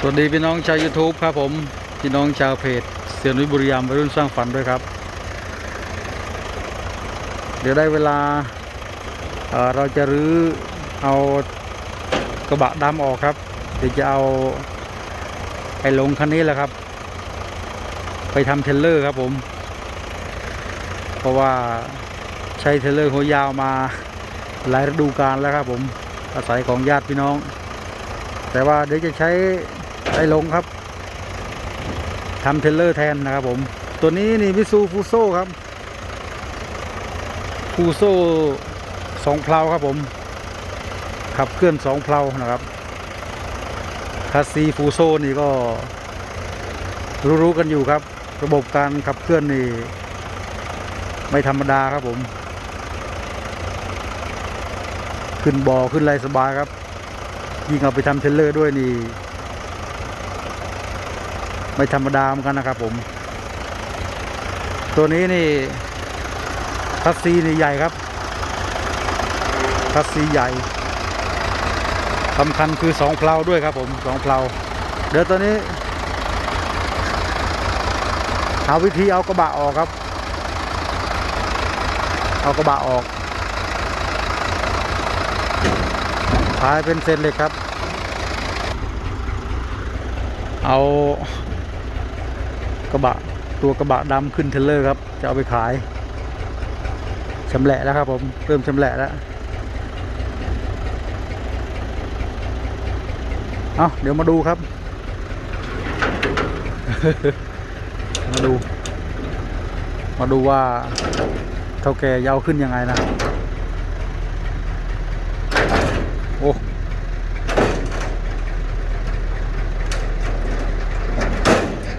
สวัสดีพี่น้องชาว YouTube ครับผม พี่น้องชาวเพจเสียนุบุรีรัมย์วัยรุ่นสร้างฝันด้วยครับ เดี๋ยวได้เวลาเเราจะรื้อเอากระบะดำออกครับ เดี๋ยวจะเอาไอ้ลงคันนี้แหละครับ ไปทำเทเลอร์ครับผม เพราะว่าใช้เทเลอร์หัวยาวมาหลายฤดูกาลแล้วครับผมอาศัยของญาติพี่น้อง แต่ว่าเดี๋ยวจะใช้ ไอ้ลงครับทำเทรลเลอร์แทนนะครับผม ตัวนี้นี่วิซูฟูโซครับฟูโซสองเพลาครับผม ขับเคลื่อนสองเพลานะครับคาซีฟูโซนี่ก็ รู้ๆกันอยู่ครับ ระบบการขับเคลื่อนนี่ ไม่ธรรมดาครับผม ขึ้นบ่อขึ้นไรสบายครับ ยิ่งเอาไปทำเทรลเลอร์ด้วยนี่ ไม่ธรรมดาเหมือนกันนะครับผม ตัวนี้นี่คัสซีนี่ใหญ่ครับคัสซีใหญ่สำคัญคือสองเพลาด้วยครับผมสองเพลาเดี๋ยวตัวนี้หาวิธีเอากระบะออกครับ เอากระบะออกขายเป็นเศษเหล็กครับ เอา กระบะตัวกระบะดำขึ้นเทเลอร์ครับ จะเอาไปขายชำแหละแล้วครับผมเริ่มชำแหละแล้วเอาเดี๋ยวมาดูครับ มาดู มาดูว่าเท่าแก่ยาวขึ้นยังไงนะ โอ้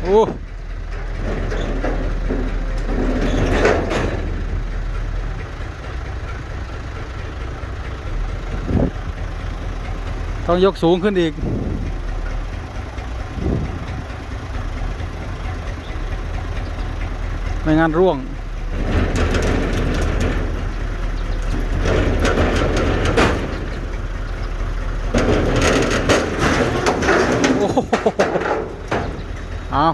โอ้ ต้องยกสูงขึ้นอีก ไม่งั้นร่วงโอ้โหเอา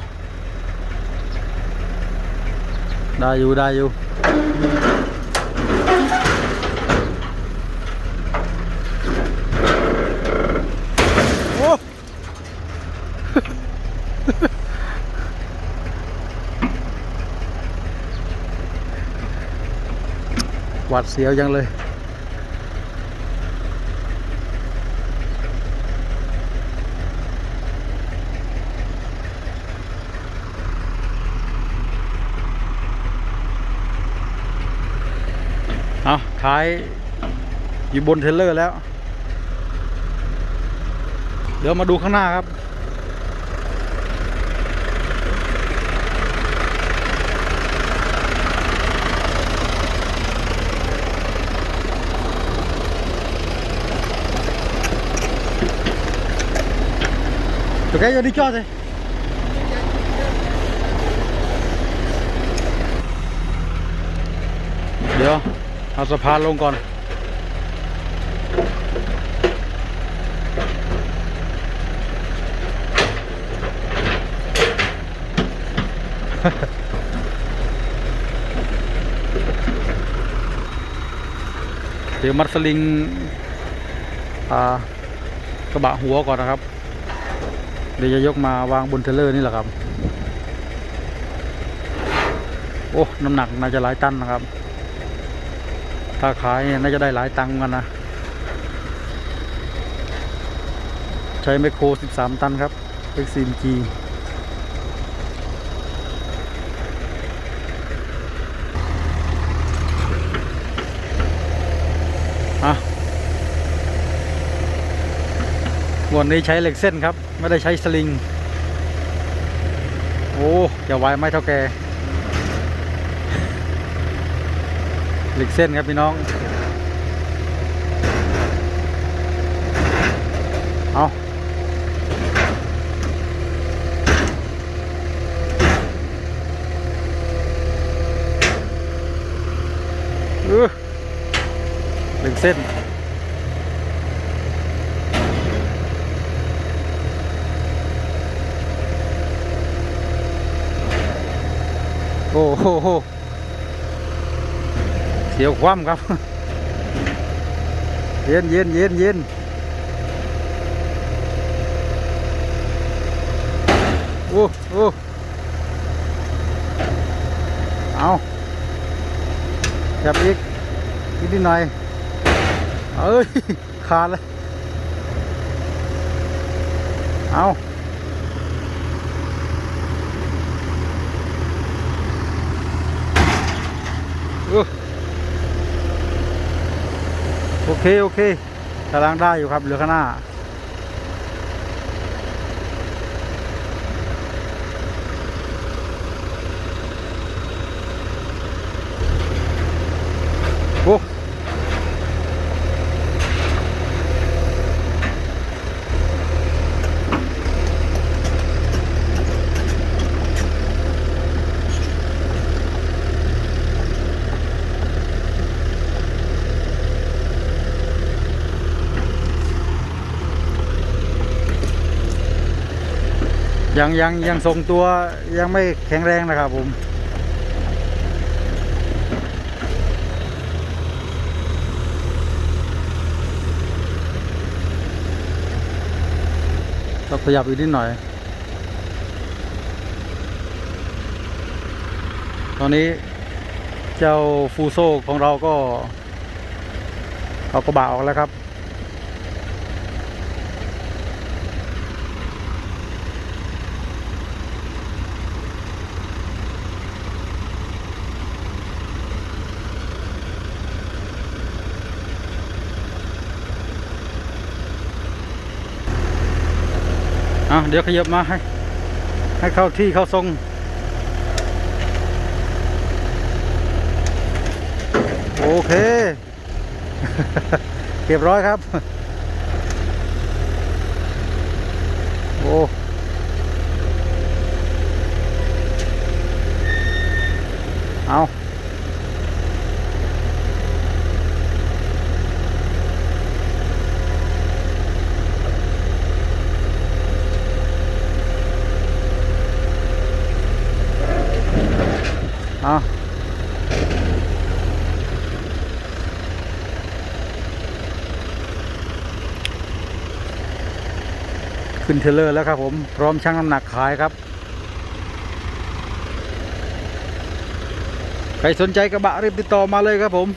ได้อยู่ ได้อยู่ หวัดเสียวยังเลย เอาท้ายอยู่บนเทรลเลอร์แล้ว เดี๋ยวมาดูข้างหน้าครับ Ok, giờ đi cho rồi. Được, เอาสะพานลงก่อนเดี๋ยวมัดสลิงอ่ากระบะหัวก่อนนะครับ เดี๋ยวจะยกมาวางบนเทรลเลอร์นี่แหละครับ โอ้ น้ำหนักน่าจะหลายตันนะครับ ถ้าขายน่าจะได้หลายตังค์กันนะ ใช้ไมโคร 13 ตันครับ XCMG อะ วนนี้ใช้เหล็กเส้นครับ ไม่ได้ใช้สลิง โอ้จะไหวไหมเท่าแก เหล็กเส้นครับพี่น้อง เอาเหล็กเส้น โอ้โหเสียวคว่ำครับ เย็นเย็นเย็นเย็นโอ้โอ้เอาจับอีกนิดหน่อย เอ้ย ขาดเลยเอา โอเค โอเคกำลังได้อยู่ครับเหลือข้างหน้า โอ้ ยังยังยังทรงตัวยังไม่แข็งแรงนะครับผมต้องขยับอีกนิดหน่อย ตอนนี้เจ้าฟูโซของเราก็เอากระบะออกแล้วครับ อะเดี๋ยวขยับมาให้ ให้เข้าที่เข้าทรง โอเค เรียบร้อยครับ โอ้เอาเอา ขึ้นเทเลอร์แล้วครับผมพร้อมชั่งน้ำหนักขายครับ ใครสนใจกระบะรีบติดต่อมาเลยครับผม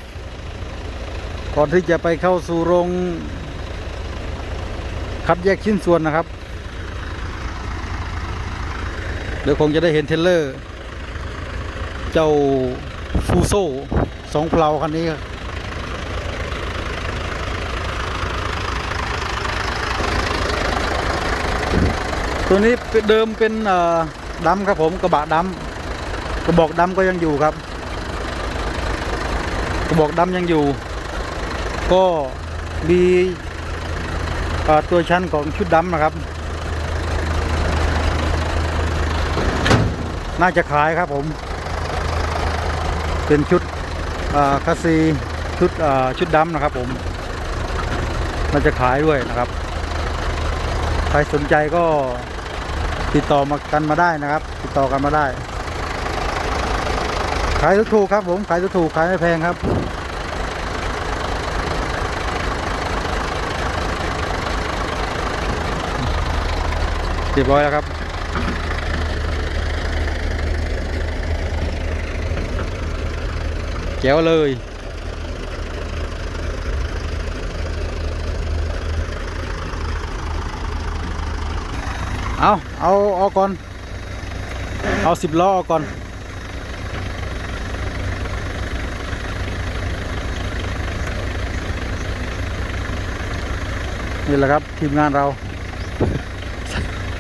ก่อนที่จะไปเข้าสู่โรงคัดแยกชิ้นส่วนนะครับเดี๋ยวคงจะได้เห็นเทเลอร์ เจ้าฟูโซสองเพลาคันนี้ครับ ตัวนี้เดิมเป็นเอ่อดำครับผมกระบะดำกระบอกดำก็ยังอยู่ครับ กระบอกดำยังอยู่ ก็มีตัวชั้นของชุดดำนะครับ น่าจะขายครับผม เป็นชุดอ่าสซีชุดชุดดำนะครับผมน่าจะขายด้วยนะครับ ใครสนใจก็ ติดต่อมากันมาได้นะครับ ติดต่อกันมาได้ ขายถูกๆครับผม ขายถูกๆขายไม่แพงครับเรียบร้อยแล้วครับแจ๋วเลย เอาเอาเอาก่อน เอาสิบล้อเอาก่อน นี่แหละครับ ทีมงานเรา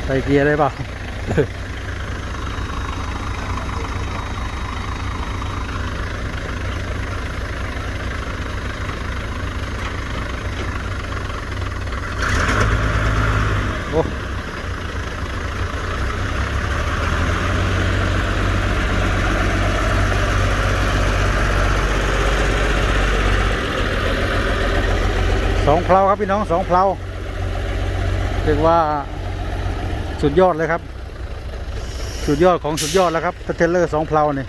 ใส่เกียร์ได้เปล่า สองเพลาครับพี่น้องสองเพลาเรียกว่าสุดยอดเลยครับ สุดยอดของสุดยอดแล้วครับเทเลอร์สองเพลาเนี่ย